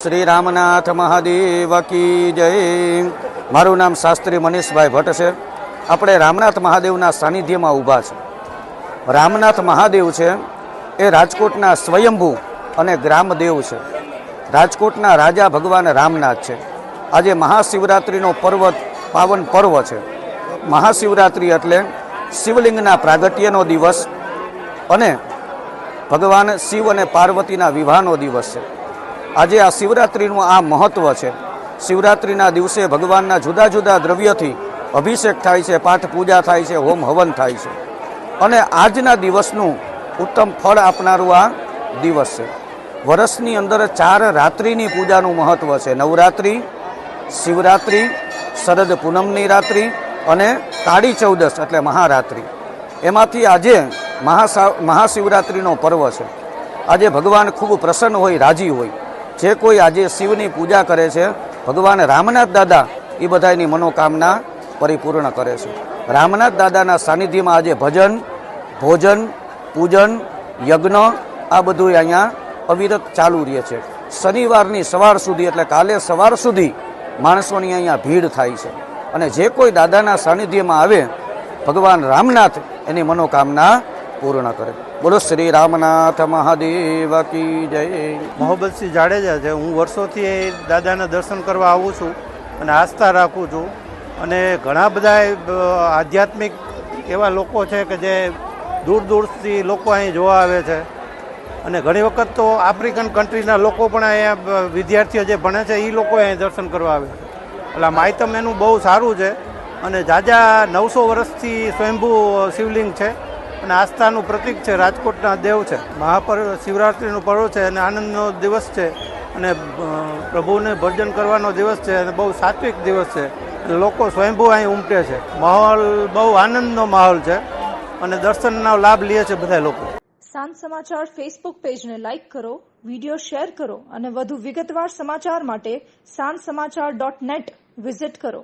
શ્રી રામનાથ મહાદેવ કી જય. મારું નામ શાસ્ત્રી મનીષભાઈ ભટ્ટ છે આપણે રામનાથ મહાદેવના સાનિધ્યમાં ઊભા છે રામનાથ મહાદેવ છે, એ રાજકોટના સ્વયંભૂ અને ગ્રામદેવ છે. રાજકોટના રાજા ભગવાન રામનાથ છે. આજે મહાશિવરાત્રિનો પર્વ પાવન પર્વ છે. મહાશિવરાત્રિ એટલે શિવલિંગના પ્રાગટ્યનો દિવસ અને ભગવાન શિવ અને પાર્વતીના વિવાહનો દિવસ છે. આજે આ શિવરાત્રિનું આ મહત્વ છે. શિવરાત્રિના દિવસે ભગવાનના જુદા જુદા દ્રવ્યથી અભિષેક થાય છે, પાઠ પૂજા થાય છે, હોમ હવન થાય છે. અને આજના દિવસનું ઉત્તમ ફળ આપનારું આ દિવસ છે. વર્ષની અંદર ચાર રાત્રિની પૂજાનું મહત્વ છે. નવરાત્રિ, શિવરાત્રિ, શરદ પૂનમની રાત્રિ અને કાળી ચૌદશ એટલે મહારાત્રિ. એમાંથી આજે મહાશિવરાત્રિનો પર્વ છે. આજે ભગવાન ખૂબ પ્રસન્ન હોય, રાજી હોય. જે કોઈ આજે શિવની પૂજા કરે છે, ભગવાન રામનાથ દાદા એ બધાની મનોકામના પરિપૂર્ણ કરે છે. રામનાથ દાદાના સાનિધ્યમાં આજે ભજન, ભોજન, પૂજન, યજ્ઞ આ બધું અહીંયા અવિરત ચાલુ રહે છે. શનિવારની સવાર સુધી એટલે કાલે સવાર સુધી માણસોની અહીંયા ભીડ થાય છે. અને જે કોઈ દાદાના સાનિધ્યમાં આવે, ભગવાન રામનાથ એની મનોકામના પૂર્ણ કરે. બોલો શ્રી રામનાથ મહાદેવ કી જય. મોહબ્બતસિંહ જાડેજા છે, હું વર્ષોથી દાદાના દર્શન કરવા આવું છું અને આસ્થા રાખું છું. અને ઘણા બધા આધ્યાત્મિક એવા લોકો છે કે જે દૂર દૂરથી લોકો અહીં જોવા આવે છે. અને ઘણી વખત તો આફ્રિકન કન્ટ્રીના લોકો પણ અહીંયા વિદ્યાર્થીઓ જે ભણે છે એ લોકો અહીં દર્શન કરવા આવે છે. એટલે માયતમ એનું બહુ સારું છે. અને જાજા નવસો વર્ષથી સ્વયંભૂ શિવલિંગ છે. અને આસ્થાનું પ્રતીક છે, રાજકોટના દેવ છે. મહાપર્વ શિવરાત્રિનું પર્વ છે અને આનંદનો દિવસ છે. અને પ્રભુને ભજન કરવાનો દિવસ છે અને બહુ સાત્વિક દિવસ છે. લોકો સ્વયંભૂ અહીં ઉમટે છે. માહોલ બહુ આનંદનો માહોલ છે અને દર્શનનો લાભ લે છે બધા લોકો. સાંજ સમાચાર ફેસબુક પેજને લાઇક કરો વીડિયો શેર કરો અને વધુ વિગતવાર સમાચાર માટે સાંજ સમાચાર ડોટ નેટ વિઝિટ કરો.